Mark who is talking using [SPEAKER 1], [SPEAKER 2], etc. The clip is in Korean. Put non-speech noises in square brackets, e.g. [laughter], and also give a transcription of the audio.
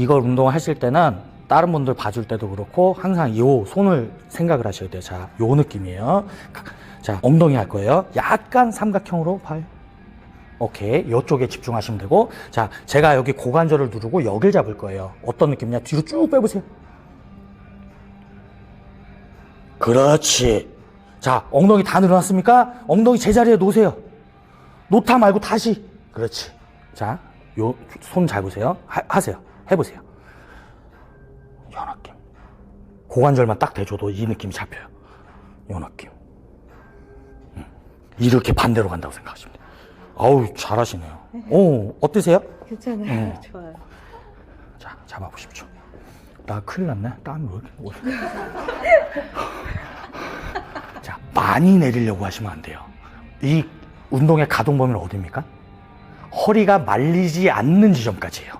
[SPEAKER 1] 이걸 운동하실 때는 다른 분들 봐줄 때도 그렇고 항상 요 손을 생각을 하셔야 돼요. 자, 요 느낌이에요. 자, 엉덩이 할 거예요. 약간 삼각형으로 봐요. 오케이. 요쪽에 집중하시면 되고. 자, 제가 여기 고관절을 누르고 여길 잡을 거예요. 어떤 느낌이냐? 뒤로 쭉 빼보세요. 그렇지. 자, 엉덩이 다 늘어났습니까? 엉덩이 제자리에 놓으세요. 놓다 말고 다시. 그렇지. 자, 요 손 잘 보세요. 하, 하세요. 해보세요. 요 느낌. 고관절만 딱 대줘도 이 느낌이 잡혀요. 요 느낌. 음. 이렇게 반대로 간다고 생각하시면 돼요. 아우, 잘하시네요. 오, 어떠세요?
[SPEAKER 2] 괜찮아요. 좋아요.
[SPEAKER 1] 자, 잡아보십시오. 나 큰일 났네. 땀이 왜 이렇게 오래. [laughs] 자, 많이 내리려고 하시면 안 돼요. 이 운동의 가동 범위는 어디입니까? 허리가 말리지 않는 지점까지예요.